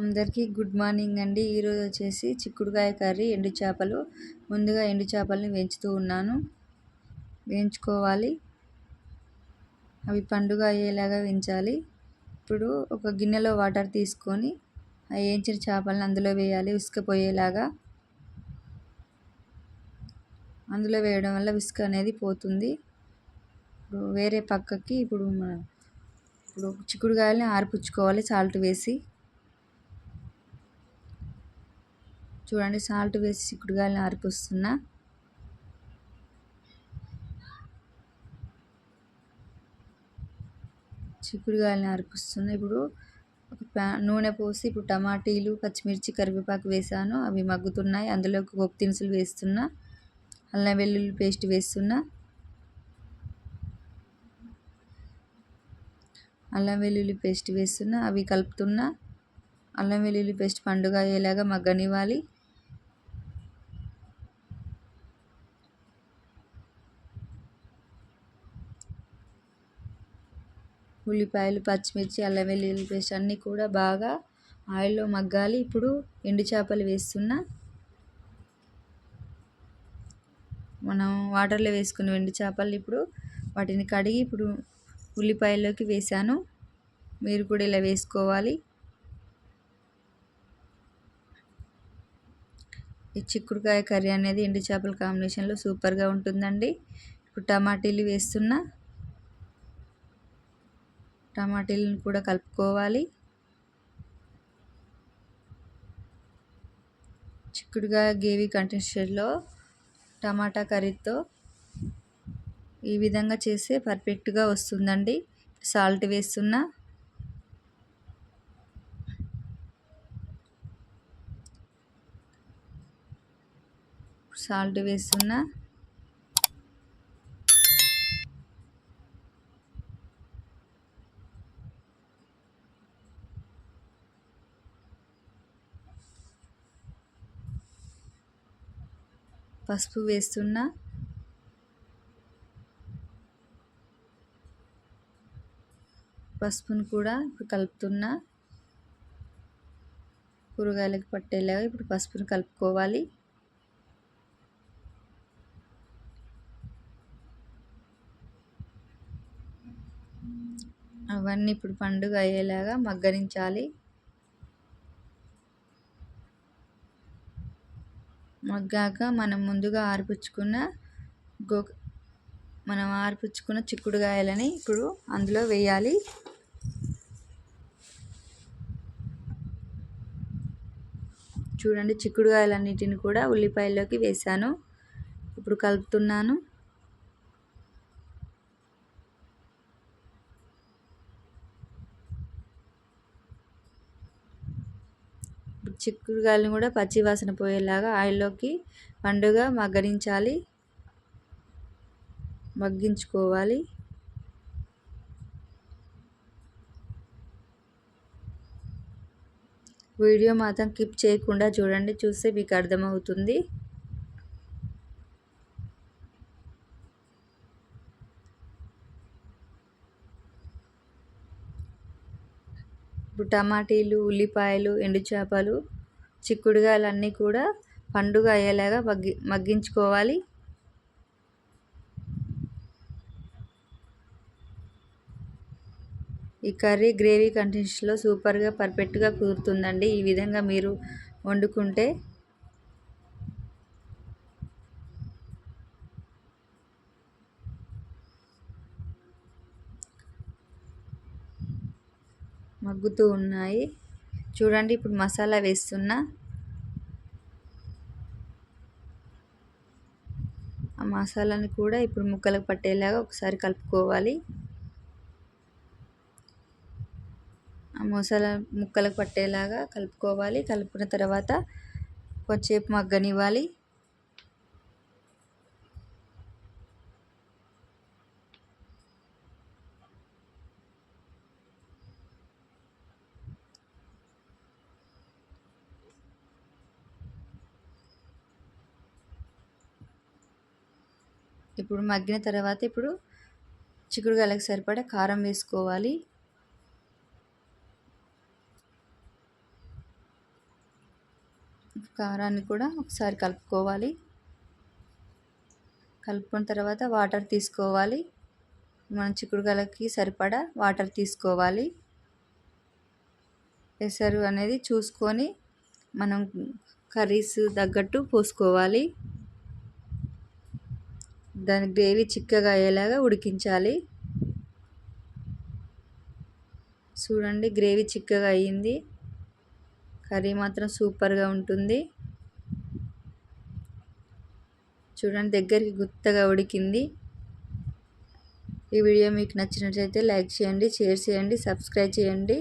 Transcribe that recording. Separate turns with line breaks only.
అందరికీ good morning అండి. ఈరోజు వచ్చేసి చిక్కుడుకాయ కర్రీ ఎండు చేపలు. ముందుగా ఎండు చేపలని వేయించుతూ ఉన్నాను. వేయించుకోవాలి. అవి పండుగ అయ్యేలాగా వేయించాలి. ఇప్పుడు ఒక గిన్నెలో వాటర్ తీసుకొని ఆ వేయించిన చేపలను అందులో వేయాలి. ఉసుకపోయేలాగా అందులో వేయడం వల్ల విసుక అనేది పోతుంది. ఇప్పుడు వేరే పక్కకి ఇప్పుడు ఇప్పుడు చిక్కుడుకాయలని ఆరిపుచ్చుకోవాలి సాల్ట్ వేసి. చూడండి సాల్ట్ వేసి చిక్కుడుకాయలను ఆరిపోస్తున్నా చిక్కుడుకాయలను ఆరిపిస్తున్నా ఇప్పుడు ఒక ప్యా నూనె పోసి ఇప్పుడు టమాటీలు పచ్చిమిర్చి కరివేపాకు వేసాను. అవి మగ్గుతున్నాయి. అందులో గొప్ప దినుసులు వేస్తున్నా. అల్లం వెల్లుల్లి పేస్ట్ వేస్తున్నా. అల్లం వెల్లుల్లి పేస్ట్ వేస్తున్నా. అవి కలుపుతున్నా. అల్లం వెల్లుల్లి పేస్ట్ పండుగ అయ్యేలాగా మగ్గనివ్వాలి. ఉల్లిపాయలు పచ్చిమిర్చి అల్లం వెల్లుల్లి పేస్ట్ అన్నీ కూడా బాగా ఆయిల్లో మగ్గాలి. ఇప్పుడు ఎండు చేపలు వేస్తున్న మనం వాటర్లో వేసుకున్న ఎండు చేపలు ఇప్పుడు వాటిని కడిగి ఇప్పుడు ఉల్లిపాయల్లోకి వేసాను మీరు కూడా ఇలా వేసుకోవాలి. ఈ చిక్కుడుకాయ కర్రీ అనేది ఎండు చేపల కాంబినేషన్లో సూపర్గా ఉంటుందండి. ఇప్పుడు టమాటీలు వేస్తున్నా టమాటీలను కూడా కలుపుకోవాలి. చిక్కుడుగా గేవి కంటెస్టర్లో టమాటా కర్రీతో ఈ విధంగా చేస్తే పర్ఫెక్ట్గా వస్తుందండి. సాల్ట్ వేస్తున్నా సాల్ట్ వేస్తున్నా పసుపు వేస్తున్నా. పసుపును కూడా ఇప్పుడు కలుపుతున్నా. కూరగాయలకు పట్టేలాగా ఇప్పుడు పసుపును కలుపుకోవాలి. అవన్నీ ఇప్పుడు పండుగ అయ్యేలాగా మగ్గరించాలి మగ్గాక మనం ముందుగా ఆరిపుచ్చుకున్న గో మనం ఆరిపుచ్చుకున్న చిక్కుడుగాయలని ఇప్పుడు అందులో వేయాలి. చూడండి చిక్కుడుగాయలన్నిటిని కూడా ఉల్లిపాయల్లోకి వేసాను ఇప్పుడు కలుపుతున్నాను. చిక్కుడుకాయలను కూడా పచ్చి వాసన పోయేలాగా ఆయిల్లోకి పండుగ మగ్గరించాలి మగ్గించుకోవాలి. వీడియో మాత్రం కిప్ చేయకుండా చూడండి చూస్తే మీకు అర్థమవుతుంది. ఇప్పుడు టమాటీలు ఉల్లిపాయలు ఎండు చేపలు చిక్కుడుగాయలన్నీ కూడా పండుగ అయ్యేలాగా మగ్గి మగ్గించుకోవాలి. ఈ కర్రీ గ్రేవీ కంటెన్స్లో సూపర్గా పర్ఫెక్ట్గా కుదురుతుందండి. ఈ విధంగా మీరు వండుకుంటే మగ్గుతూ ఉన్నాయి. చూడండి ఇప్పుడు మసాలా వేస్తున్నా. ఆ మసాలాని కూడా ఇప్పుడు ముక్కలకు పట్టేలాగా ఒకసారి కలుపుకోవాలి. ఆ మసాలా ముక్కలకు పట్టేలాగా కలుపుకోవాలి. కలుపుకున్న తర్వాత కొంచెంసేపు మగ్గనివ్వాలి. ఇప్పుడు మగ్గిన తర్వాత ఇప్పుడు చిక్కుడుకాయలకు సరిపడా కారం వేసుకోవాలి. కారాన్ని కూడా ఒకసారి కలుపుకోవాలి. కలుపుకున్న తర్వాత వాటర్ తీసుకోవాలి. మన చిక్కుడుకాయలకి సరిపడా వాటర్ తీసుకోవాలి. ఎసరు అనేది చూసుకొని మనం కర్రీస్ తగ్గట్టు పోసుకోవాలి. దాని గ్రేవీ చిక్కగా అయ్యేలాగా ఉడికించాలి. చూడండి గ్రేవీ చిక్కగా అయ్యింది. కర్రీ మాత్రం సూపర్గా ఉంటుంది. చూడండి దగ్గరికి గుత్తగా ఉడికింది. ఈ వీడియో మీకు నచ్చినట్లయితే లైక్ చేయండి షేర్ చేయండి సబ్స్క్రైబ్ చేయండి.